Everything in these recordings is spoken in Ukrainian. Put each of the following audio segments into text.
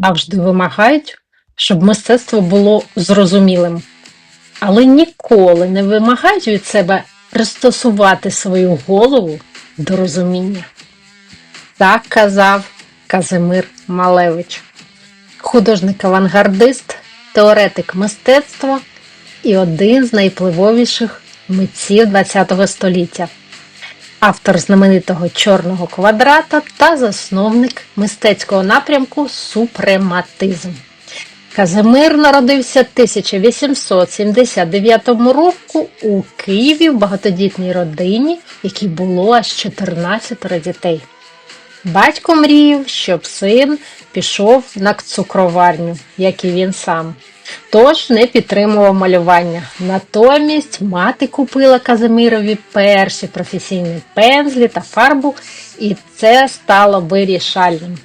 завжди вимагають, щоб мистецтво було зрозумілим, але ніколи не вимагають від себе пристосувати свою голову до розуміння. Так казав Казимир Малевич, художник-авангардист, теоретик мистецтва і один з найвпливовіших митців ХХ століття, автор знаменитого чорного квадрата та засновник мистецького напрямку Супрематизм. Казимир народився 1879 року у Києві в багатодітній родині, якій було аж 14 дітей. Батько мріяв, щоб син пішов на цукроварню, як і він сам. Тож не підтримував малювання. Натомість мати купила Казимирові перші професійні пензлі та фарбу, і це стало вирішальним.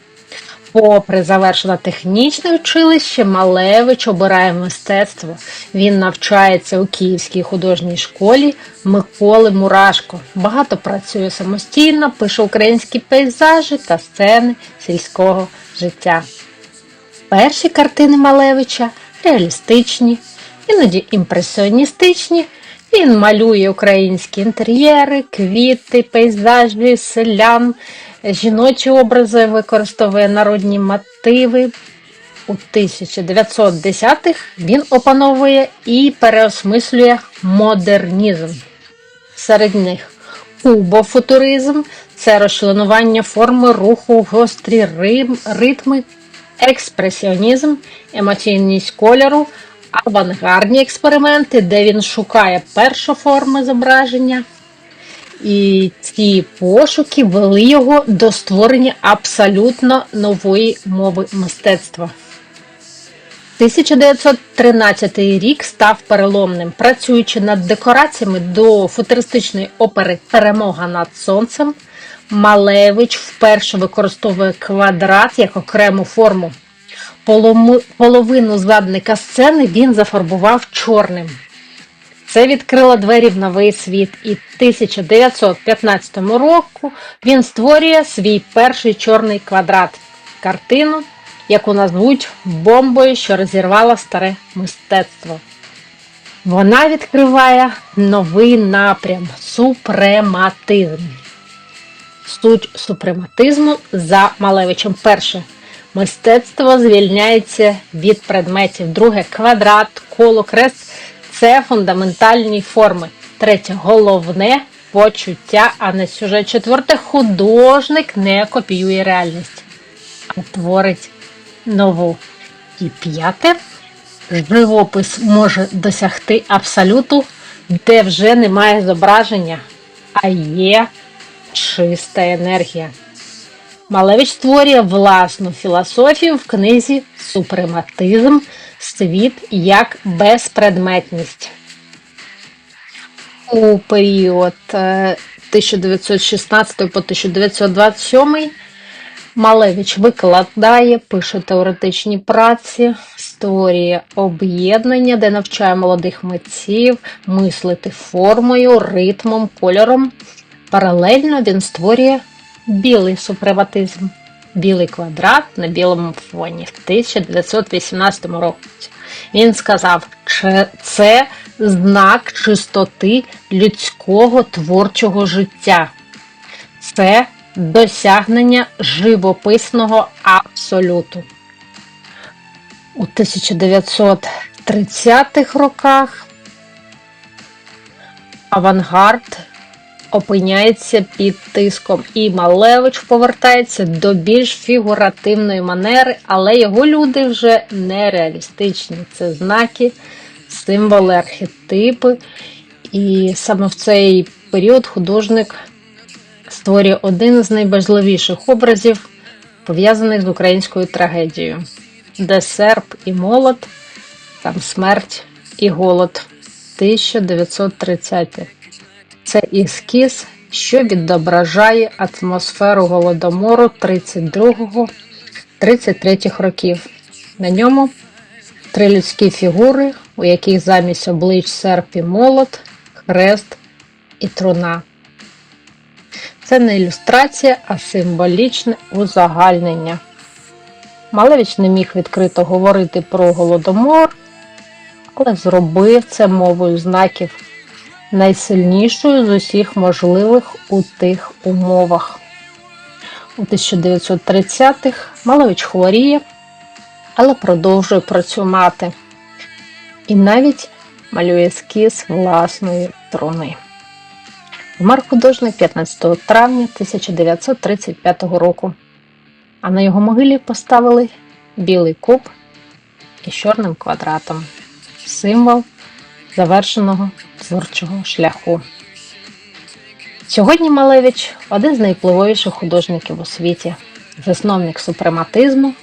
Попри завершене технічне училище, Малевич обирає мистецтво. Він навчається у Київській художній школі Миколи Мурашко. Багато працює самостійно, пише українські пейзажі та сцени сільського життя. Перші картини Малевича реалістичні, іноді імпресіоністичні. Він малює українські інтер'єри, квіти, пейзажі, селян, жіночі образи, використовує народні мотиви. У 1910-х він опановує і переосмислює модернізм. Серед них кубофутуризм це розчленування форми руху, гострі ритми, експресіонізм, емоційність кольору, авангардні експерименти, де він шукає першу форму зображення. І ці пошуки вели його до створення абсолютно нової мови мистецтва. 1913 рік став переломним. Працюючи над декораціями до футуристичної опери Перемога над сонцем, Малевич вперше використовує квадрат як окрему форму. Половину згадника сцени він зафарбував чорним. Це відкрило двері в новий світ, і в 1915 року він створює свій перший чорний квадрат картину, яку назвуть бомбою, що розірвала старе мистецтво. Вона відкриває новий напрям супрематизм. Суть супрематизму за Малевичем. Перше. Мистецтво звільняється від предметів. Друге квадрат, коло, крест це фундаментальні форми. Третє головне почуття, а не сюжет. Четверте художник не копіює реальність, а творить нову. І п'яте живопис може досягти абсолюту, де вже немає зображення, а є чиста енергія. Малевич створює власну філософію в книзі Супрематизм Світ як безпредметність. У період е, 1916 по 1927 Малевич викладає, пише теоретичні праці, створює об'єднання, де навчає молодих митців мислити формою, ритмом, кольором. Паралельно він створює білий супрематизм, білий квадрат на білому фоні в 1918 році. Він сказав, що це знак чистоти людського творчого життя. Це досягнення живописного абсолюту. У 1930-х роках авангард опиняється під тиском, і Малевич повертається до більш фігуративної манери, але його люди вже нереалістичні. Це знаки, символи, архетипи. І саме в цей період художник створює один з найважливіших образів, пов'язаних з українською трагедією, де серп і молот, там смерть і голод. 1930 це ескіз, що відображає атмосферу голодомору 32-33 років. На ньому три людські фігури, у яких замість облич серп і молот, хрест і труна. Це не ілюстрація, а символічне узагальнення. Малевич не міг відкрито говорити про голодомор, але зробив це мовою знаків найсильнішою з усіх можливих у тих умовах. У 1930-х Малевич хворіє, але продовжує працювати і навіть малює ескіз власної труни. Вмер художник 15 травня 1935 року, а на його могилі поставили білий куб із чорним квадратом символ завершеного творчого шляху. Сьогодні Малевич один з найвпливовіших художників у світі, засновник супрематизму,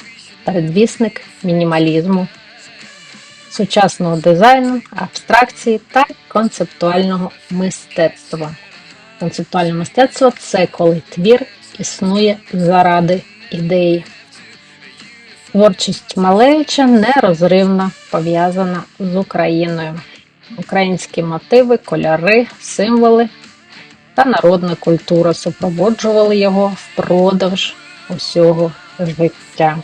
передвісник мінімалізму, сучасного дизайну, абстракції та концептуального мистецтва. Концептуальне мистецтво це коли твір існує заради ідеї. Творчість Малевича нерозривно пов'язана з Україною. Українські мотиви, кольори, символи та народна культура супроводжували його впродовж усього життя.